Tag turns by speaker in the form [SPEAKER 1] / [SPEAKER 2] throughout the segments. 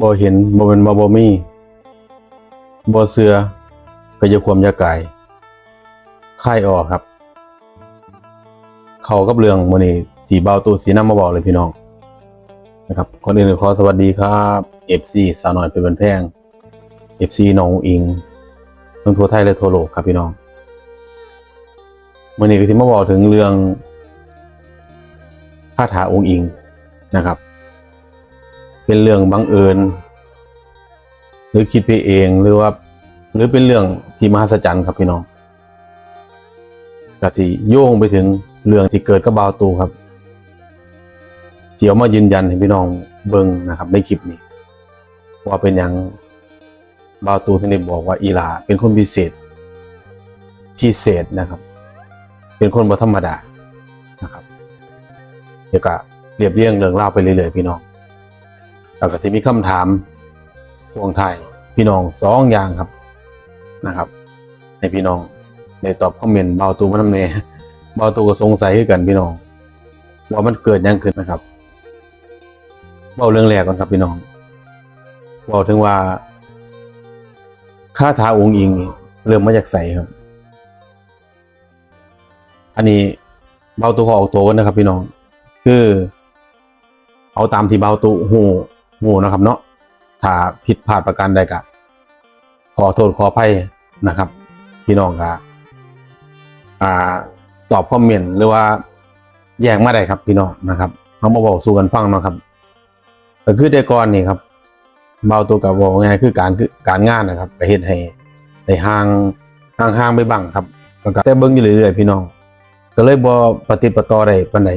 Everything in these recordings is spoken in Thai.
[SPEAKER 1] บ่เห็นบ่เป็นบ่บ่มีบ่เสือก็จะความยากายค่ายออกครับ เขากับเรื่องมื้อนี้สีเบาตัวสีน้ำมาบอกเลยพี่น้องนะครับก่อนอื่นขอสวัสดีครับ FC สาวน้อยเป็นบันแพง FC น้องอิงทั้งทั่วไทยและทั่วโลกครับพี่น้องมื้อนี้ก็สิมาบอกถึงเรื่องคาถาองค์อิงนะครับ เป็นเรื่องบังเอิญ หรือคิดไปเองหรือว่า หรือเป็นเรื่องที่มหัศจรรย์ครับพี่น้องก็สิโยงไปถึงเรื่องที่เกิดกับบาวตูครับเสียวมายืนยันให้พี่น้องเบิ่งนะครับ ในคลิปนี้ ว่าเป็นอย่างบาวตูท่านได้บอกว่าอีลา เป็นคนพิเศษ พิเศษนะครับ เป็นคนบ่ธรรมดานะครับ เดี๋ยวก็เรียบเรียงเรื่องเล่าไปเรื่อยๆพี่น้อง แล้วก็จะมีคำถามพวงไทยพี่น้องสองอย่างครับนะครับ ให้พี่น้องได้ตอบคอมเมนต์เบาตูมันทำเนเบาตูก็สงสัยคือกันพี่น้อง ว่ามันเกิดยังขึ้นนะครับเบาเรื่องแรกก่อนครับพี่น้องเบาถึงว่าคาถาองค์อิงนี่เริ่มมาจากใสครับ อันนี้เบาตัวขอออกตัวกันนะครับพี่น้อง คือ เอาตามที่เบาตุหู หูนะครับเนาะถ้าผิดพลาดประการใดกะขอโทษขออภัยนะครับ พี่น้องกะอ่าตอบคอมเมนต์หรือว่าแย้งมาได้ครับ พี่น้องนะครับเขามาบอกสู่กันฟังเนาะครับก็คือแต่ก่อนนี่ครับเบาตัวกับบอกไงายคือการคือการงานนะครับไปเฮ็ดให้ในห่างห่างห่างไปบ้างครับแล้วก็แต่เบิ่งอยู่เรื่อยๆพี่น้อง ก็เลยบ่ปฏิปต่อได้ปานใด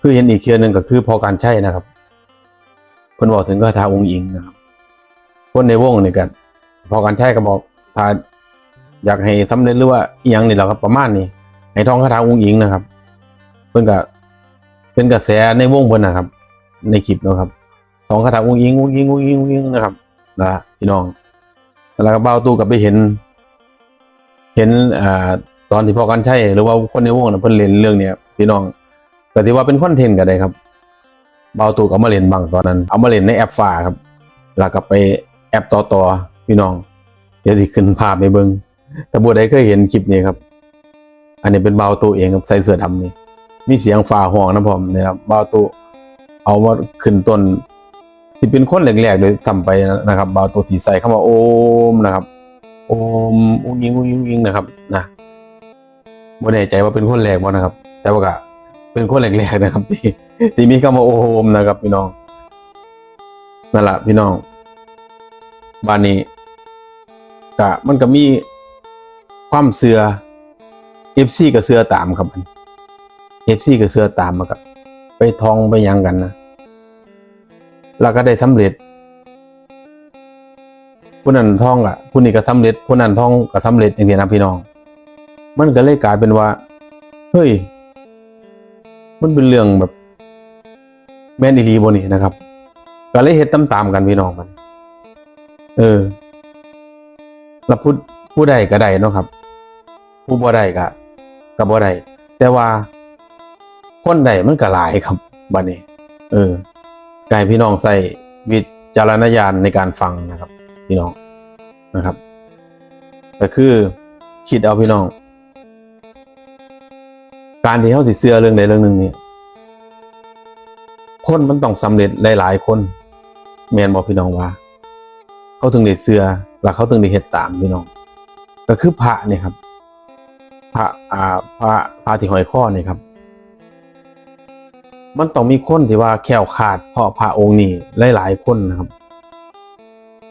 [SPEAKER 1] คือเห็นอีกเชือหนึ่งก็คือพอการใช่นะครับ เพิ่นบอกถึงคาถาองค์หญิงนะครับคนในวงนี่กันพอการใช่ก็บอกถ้าอยากให้สำเร็จหรือว่าอหยังนี่แหละครับประมาณนี้ให้ท่องคาถาองค์หญิงนะครับ เพิ่นก็เป็นกระแสในวงเพิ่นนะครับ ในคลิปนะครับท่องคาถาองค์หญิงองค์หญิงองค์หญิงองค์หญิงนะครับนะพี่น้องแล้วก็เบ้าตู้กับไปเห็น เห็นอ่าตอนที่พอกันใช่หรือว่าคนในวงน่ะเพิ่นเล่นเรื่องเนี้ยพี่น้องก็ถือว่าเป็นคอนเทนต์ก็ได้ครับ เบาตูกเอามาเล่นบางตอนนั้น เอามาเล่นในแอปฟ้าครับ แล้วก็ไปแอปต่อต่อๆพี่น้อง เดี๋ยวสิขึ้นภาพไปเบิ่งแต่บัวใดเคยเห็นคลิปนี้ครับ อันนี้เป็นเบาตูเองครับใส่เสื้อดำนี่ มีเสียงฟ้าห้องนะผมนี่ยครับเบาตูเอามาขึ้นต้นที่เป็นคนแรกๆเลยซ้ำไปนะครับเบาตูที่ใส่เข้ามาโอมนะครับ โอมอุ้งยิงอุ้งยิงอุ้งยิงนะครับนะบ่แน่ใจว่าเป็นคนแรกบ่นะครับ แต่ว่าก็ เป็นคนแรกๆนะครับ ที่ที่มีคำว่าโอโฮมนะครับ พี่น้องนั่นแหละพี่น้องบ้านนี้กะมันก็มีความเสือเอฟซีกับเสือตามครับมันเอฟซีกับเสือตามมากับไปทองไปยังกันนะแล้วก็ได้สำเร็จผู้นั้นท่องอะผู้นี้ก็สำเร็จผู้นั้นท่องก็สำเร็จอย่างนี้นะพี่น้อง มันก็เลยกลายเป็นว่า เฮ้ย มันเป็นเรื่องแบบ แม่นอีหลีบนี่นะครับ ก็เลยเฮ็ดตามๆกันพี่น้องมันเออแล้วผู้ผู้ใดก็ได้เนาะครับ ผู้บ่ได้ก็ก็บ่ได้แต่ว่าคนใดมันก็หลายครับบัดนี้ เออก็ให้พี่น้องใส่วิจารณญาณในการฟังนะครับ พี่น้องนะครับก็คือคิดเอาพี่น้อง การที่เขาสิเชื่อเรื่องใดเรื่องหนึ่งเนี่ยคนมันต้องสำเร็จหลายๆคน แมนบอกพี่น้องว่า เขาถึงได้เชื่อแล้วเขาถึงได้เฮ็ดตามพี่น้อง ก็คือพระเนี่ยครับพระอ่าพระพระที่หอยข้อเนี่ยครับ มันต้องมีคนที่ว่าแข็งขาดเพราะพระองค์นี้หลายๆคนนะครับ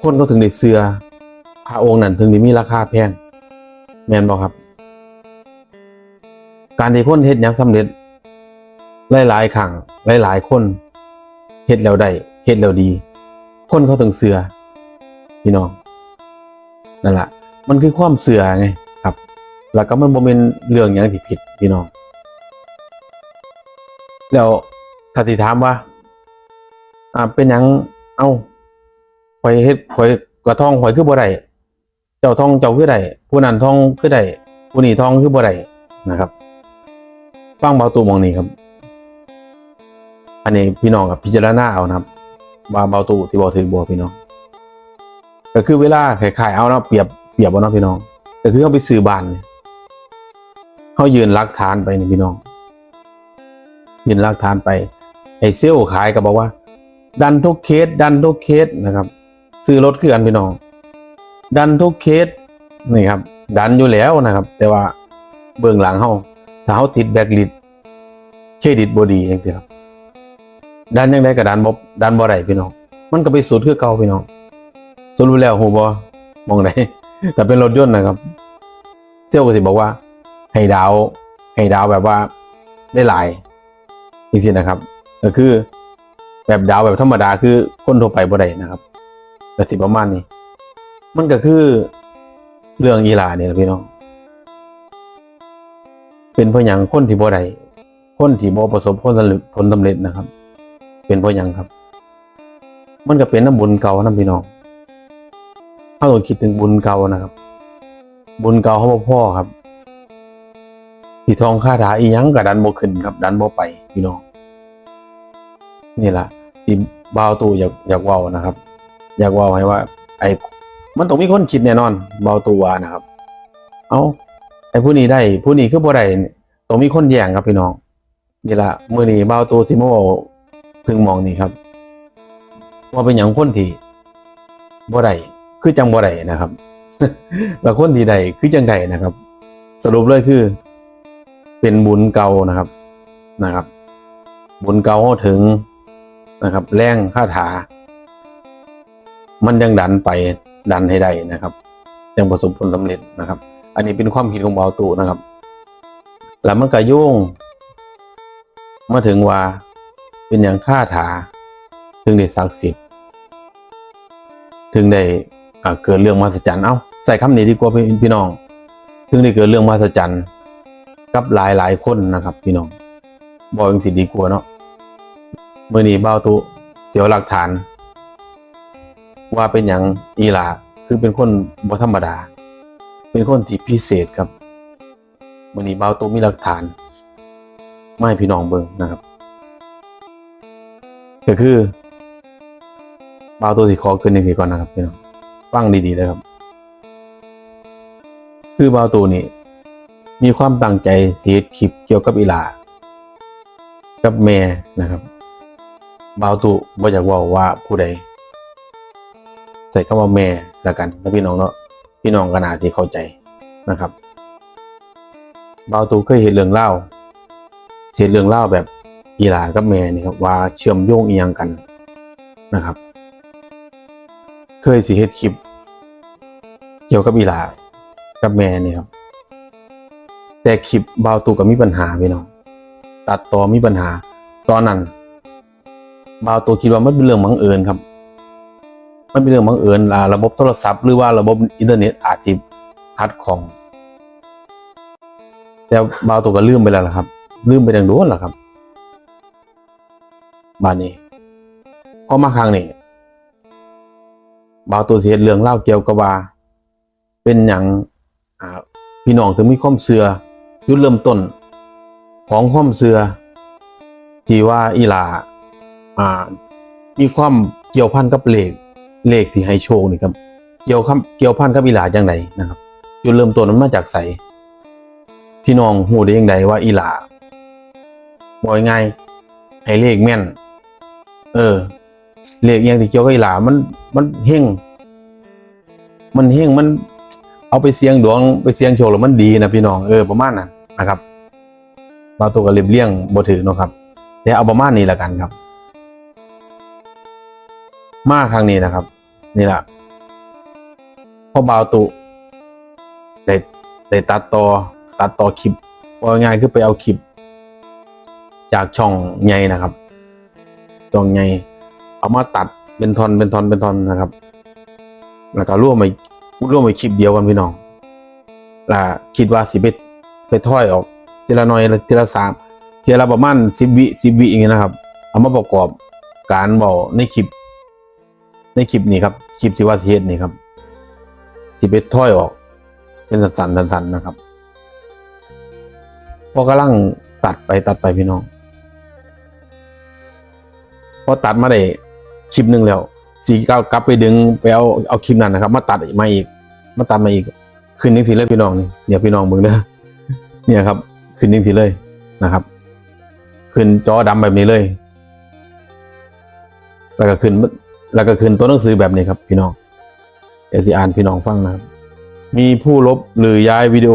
[SPEAKER 1] คนเขาถึงได้เชื่อพระองค์นั้นถึงได้มีราคาแพง แมนบอกครับ การที่คนเฮ็ดหยังสำเร็จ หลายๆครั้งหลายๆ คนเฮ็ดแล้วได้เฮ็ดแล้วดี คนเขาถึงเสือพี่น้องนั่นแหละมันคือความเสือไงครับ แล้วก็มันบ่เป็นเรื่องหยังที่ผิดพี่น้อง แล้วถ้าสิถามว่า อ่าเป็นหยังเอ้าข่อยเฮ็ดข่อยกระท่องข่อยคือบ่ได้เจ้าท่องเจ้าคือได้ผู้นั้นท่องคือได้ผู้นี้ท่องคือบ่ได้นะครับ ฟังเบาตูมองนี้ครับ อันนี้พี่น้องกับพิจารณาเอานะครับว่าเบาตู้สิบ่ถือบ่พี่น้อง ก็คือเวลาขายเอาเนาะเปรียบเปรียบเอาเนาะพี่น้องก็คือเขาไปซื้อบ้านเนี่ยเขายืนรักฐานไปนี่พี่น้องยืนรักฐานไปไอ้เซลขายก็บอกว่า ดันทุกเคสดันทุกเคสนะครับซื้อรถคือกันพี่น้อง ดันทุกเคสนี่ครับ ดันอยู่แล้วนะครับ แต่ว่าเบื้องหลังเขาถ้าเขาติดแบกลิส เครดิตบดีอย่างเดียวครับดันยังไงกับดันบดันบ่ได้พี่น้อง มันก็ไปสุดคือเก่าพี่น้องสรุปแล้วหูบอมองไหนแต่เป็นรถยนต์นะครับเซลก็สิบอกว่า ให้ดาวให้ดาวแบบว่าได้หลายจริงๆนะครับ ก็คือแบบดาวแบบธรรมดาคือคนทั่วไปบ่ได้นะครับก็สิประมาณนี้ มันก็คือเรื่องอีหลาเนี่ยนะพี่น้อง เป็นเพยังคนที่บ่ได้ คนที่บ่ประสบผลสำเร็จผลสำเร็จนะครับ เป็นเพราะยังครับ มันก็เป็นน้ำบุญเก่าน้ำพี่น้องถ้าเราคิดถึงบุญเก่านะครับ บุญเก่าเขาบ่พ่อครับที่ทองค่าถาอีหยังกับดันบ่ขึ้นครับ ดันบ่ไปพี่น้องนี่แหละที่บ่าวตูอยากอยากว้านะครับ อยากว้าให้ว่า ไอ้มันต้องมีคนคิดแน่นอนบ่าวตูว่านะครับ เอาไอ้ผู้นี้ได้ ผู้นี้คือบ่ได้ต้องมีคนแย่งครับพี่น้อง นี่ละมื้อนี้บ่าวตูสิมาเว้าถึงมองนี้ครับ ว่าเป็นหยังคนที่บ่ได้คือจังบ่ได้นะครับแล้วคนที่ได้คือจังได้นะครับ สรุปเลยคือ เป็นบุญเก่านะครับนะครับ บุญเก่าถึงนะครับ แรงคาถา มันยังดันไปดันให้ได้นะครับยังประสบผลสำเร็จนะครับ อันนี้เป็นความคิดของเบาตูนะครับ แล้วมันก็โยุ่ง มาถึงว่าเป็นอย่างค่าถา ถึงได้ศักดิ์สิทธิ์ถึงได้เกิดเรื่องมหัศจรรย์เอ้าใส่คำนี้ดีกว่าพี่พี่น้อง ถึงได้เกิดเรื่องมหัศจรรย์กับหลายหลายคนนะครับ พี่น้องบอกยังสิดีกว่าเนาะเมื่อนี้เบ้าตุเสียวหลักฐาน ว่าเป็นอย่างอีหลาคือเป็นคนบ่ธรรมดา เป็นคนที่พิเศษครับเมื่อนี้เบ้าตุมีหลักฐาน ไม่พี่น้องเบิ่งนะครับ ก็คือเบาตัวที่ขอขึ้นในทีก่อนนะครับพี่น้องฟังดีๆนะครับ คือเบาตัวนี้ มีความตั้งใจเสียคลิปเกี่ยวกับอีหลา กับแม่นะครับเบาตุบ่อยากว่าว่าผู้ใดใส่คำว่าแม่ละกันนะพี่น้องเนาะพี่น้องก็น่าที่เข้าใจนะครับเบาตุเคยเห็นเรื่องเล่า เสียเรื่องเล่าแบบอีหลากับแม่นี่ครับว่าเชื่อมโยงอีหยังกันนะครับ เคยสิเฮ็ดคลิป เกี่ยวกับอีหลากับแม่นี่ครับ แต่คลิปเบาตูก็มีปัญหาพี่น้องตัดต่อมีปัญหา ตอนนั้นเบาตูคิดว่ามันเป็นเรื่องบังเอิญครับมันเป็นเรื่องบังเอิญระบบโทรศัพท์หรือว่าระบบอินเทอร์เน็ตอาจจะพัดของ แต่เบาตูก็ลืมไปแล้วล่ะครับ ลืมไปดังโน้นล่ะครับบานนี้พอมาครั้งนี้เบาตูเสียเรื่องเล่าเกี่ยวกับว่า เป็นอย่างพี่น้องถึงมีความเสือจุดเริ่มต้น ของความเสือที่ว่าอีหลาอ่า มีความเกี่ยวพันกับเลขเลขที่ให้โชคนี่ครับ เกี่ยวครับเกี่ยวพันกับอีหลาจังไดนะครับ จุดเริ่มต้นมันมาจากใสพี่น้องหูได้ยังไงว่าอีหลา บอกง่ายๆให้เลขแม่น เออ เลขอหยังที่เกี่ยวกับอีหลามันมันเฮงมันเฮงมัน เอาไปเสียงดวงไปเสียงโชคแล้วมันดีนะพี่น้องเออประมาณนั้นนะครับบางตัวก็เรียบเลี่ยงบ่ถือเนาะครับแต่เอาประมาณนี้ละกันครับ มาครั้งนี้นะครับ นี่แหละพอบาวตุได้ได้ตัดต่อตัดต่อคลิปว่าง่ายคือไปเอาคลิป จากช่องใหญ่นะครับ ช่องใหญ่เอามาตัดเป็นทอนเป็นทอนเป็นทอนนะครับ แล้วก็ร่วมไปร่วมไปคลิปเดียวกันพี่น้องล่ะคิดว่าสิไปไปถ้อยออกทีละหน้อยทีละสามทีละประมาณสิบวิสิบวิอย่างเงี้ยนะครับ เอามาประกอบการบอกในคลิป ในคลิปนี้ครับคลิปที่ว่าสิเฮ็ดนี่ครับสิไปถ้อยออก เป็นสันๆสันๆนนะครับพอกำลังตัดไปตัดไปพี่น้อง พอตัดมาได้คลิปหนึ่งแล้วสี่เก้ากลับไปดึงไปเอาเอาคลิปนั้นนะครับ มาตัดมาอีก มาตัดมาอีกคืนนึงทีเลยพี่น้องนี่เดี๋ยพี่น้องมึงเด้อเนี่ยครับคืนนึงทีเลยนะครับ ขึ้นจอดำแบบนี้เลย แล้วก็ขึ้นแล้วก็ขึ้นตัวหนังสือแบบนี้ครับ พี่น้องเดี๋ยวสิอ่านพี่น้องฟังนะครับ มีผู้ลบหรือย้ายวิดีโอ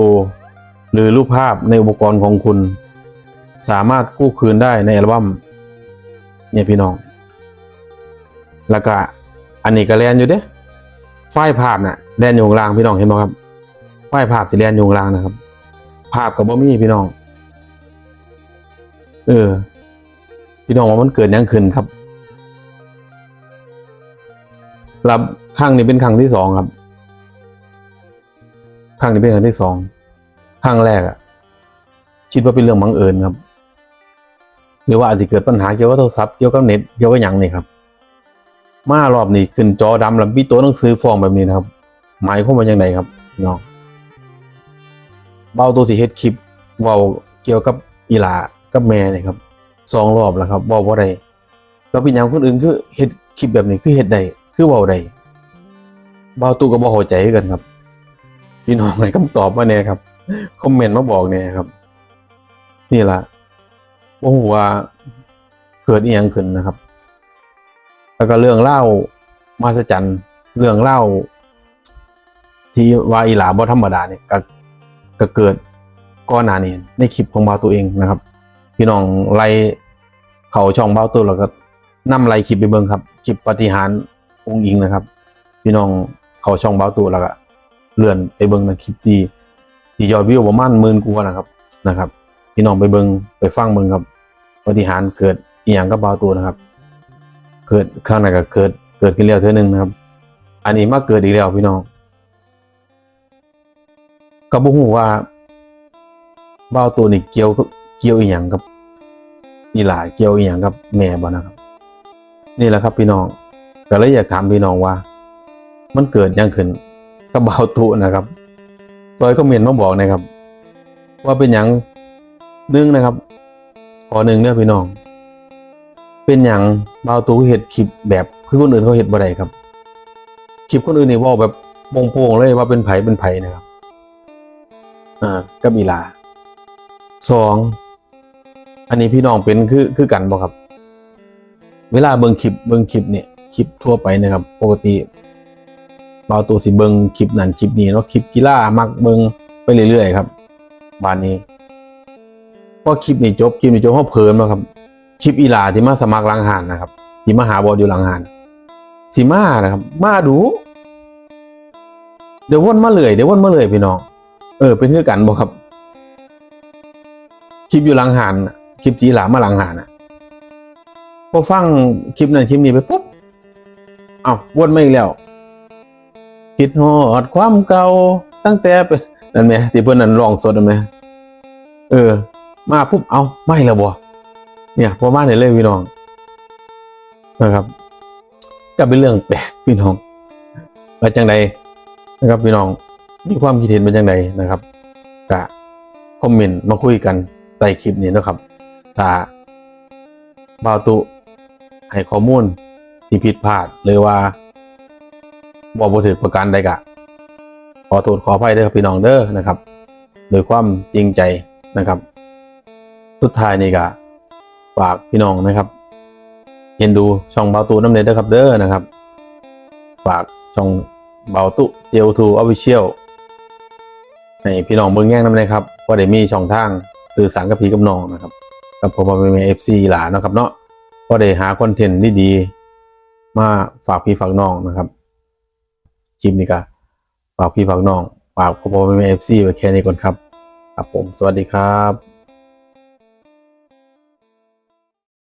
[SPEAKER 1] หรือรูปภาพในอุปกรณ์ของคุณ สามารถกู้คืนได้ในอัลบั้ม เนี่ยพี่น้อง แล้วก็อันนี้ก็แลนอยู่เด้ไฟภาพน่ะแลนอยู่ข้างล่างพี่น้องเห็นไหมครับไฟภาพสิแลนอยู่ข้างล่างนะครับ ภาพกับบ่มีพี่น้อง เออ พี่น้องว่ามันเกิดยังขึ้นครับรับครั้งนี้เป็นครั้งที่สองครับครั้งนี้เป็นครั้งที่สองครั้งแรกอะคิดว่าเป็นเรื่องบังเอิญครับ หรือว่าอาจจะเกิดปัญหาเกี่ยวกับโทรศัพท์เกี่ยวกับเน็ตเกี่ยวกับหยังนี่ครับ มารอบนี้ขึ้นจอดำแล้วมีตัวหนังสือฟองแบบนี้นะครับ หมายความว่าอย่างไรครับน้องเบาตัวสิเฮ็ดคลิปเว้าเกี่ยวกับอีหลากับแม่นี่ครับสองรอบแล้วครับเว้าบ่าได้แล้วเป็นหยังคนอื่นคือเฮ็ดคลิปแบบนี้คือเฮ็ดได้คือเว้าได้เบาตัวก็บ่เข้าใจคือกันครับพี่น้องให้คำตอบมาแน่ครับคอมเมนต์มาบอกแน่ครับ นี่ละ ว่าฮู้ว่าเกิดอีหยังขึ้นนะครับ แล้วก็เรื่องเล่ามาสจันเรื่องเล่า ที่ว่าอีหลาบ่ธรรมดาเนี่ยก็ก็เกิดก้อนหนานี่ในคลิปของบาตัวเองนะครับ พี่น้องไล่เขาช่องบาตัวแล้วก็นำไล่คลิปไปเบิ่งครับคลิปปฏิหารองค์อิงนะครับ พี่น้องเขาช่องบาตัวแล้วก็เลื่อนไปเบิ่งในคลิปที่ที่ยอดวิวประมาณหมื่นกว่านะครับนะครับ พี่น้องไปเบิงไปฟังเบิงครับปฏิหารเกิดอีหยังกับบ่าวตัวนะครับ เกิดข้างในก็เกิดเกิดขึ้นแล้วเท่านึงนะครับ อันนี้มาเกิดอีกแล้วพี่น้องก็บ่ฮู้ว่าบ่าวตัวนี่เกี่ยวเกี่ยวอีหยังกับอีหลาเกี่ยวอีหยังกับแม่บ่นะครับ นี่แหละครับพี่น้องก็เลยอยากถามพี่น้องว่า มันเกิดยังขึ้นกับบ่าวตัวนะครับซอยคอมเมนต์มาบอกนะครับ ว่าเป็นหยัง หนึ่งนะครับขอหนึ่งเด้อพี่น้อง เป็นอย่างบาตูเห็ดคลิปแบบคือคนอื่นเขาเห็ดบ่ได้ครับคลิปคนอื่นนี่ว่าแบบโป่งๆเลยว่าเป็นไผเป็นไผนะครับอ่ากับอีลาสองอันนี้พี่น้องเป็นคือคือกันบ่ครับ เวลาเบิ่งคลิปเบิ่งคลิปเนี่ยคลิปทั่วไปนะครับ ปกติบาวตูสิเบิ่งคลิปนั้นคลิปนี้เนาะคลิปกีฬามักเบิ่งไปเรื่อยๆครับบานนี้ อคลิปนี้จบคลิปนี้จบเขาเพลินมาครับคลิปอีหลาที่มาสมัครหลังหานนะครับที่มาหาบอลอยู่หลังหานสิมานะครับ มาดู เดี๋ยววนมาเลยเดี๋ยววนมาเลยพี่น้องเออเป็นเพื่อกันบ่ครับคลิปอยู่หลังหานคลิปจีหลามาหลังหานอะพอฟังคลิปนั้นคลิปนี้ไปปุ๊บเอ้าวนมาอีกแล้วคิดฮอดความเก่าตั้งแต่เป็นนั่นไหมที่เพื่อนนั้นร้องสดนั่นไหมเออ มาปุ๊บเอาไม่แล้วบ่เนี่ยพอมาเนี่ยเลยพี่น้องนะครับ ก็เป็นเรื่องแปลกพี่น้องว่าจังใดนะครับพี่น้องมีความคิดเห็นเป็นจังใดนะครับกะคอมเมนต์มาคุยกันใต้คลิปนี้นะครับถ้าบาวตุให้ข้อมูลที่ผิดพลาดหรือว่าบอกบ่ถือประการใดกะขอโทษขออภัยด้วยครับพี่น้องเด้อนะครับโดยความจริงใจนะครับ สุดท้ายนี่กะฝากพี่น้องนะครับ เห็นดูช่องเบาตูน้ำเน็ตด้วยครับเด้อนะครับ ฝากช่องเบาตุเจลทูออฟฟิเชียลให้พี่น้องเบิ่งแง่งน้ำเลยครับว่าได้มีช่องทางสื่อสารกับพี่กับน้องนะครับกับผมเป็นเอฟซีหลานนะครับเนาะก็ได้หาคอนเทนต์ดีๆมาฝากพี่ฝากน้องนะครับคลิปนี้ก็ฝากพี่ฝากน้องฝากผมเป็นเอฟซีไว้แค่นี้ก่อนครับครับผมสวัสดีครับ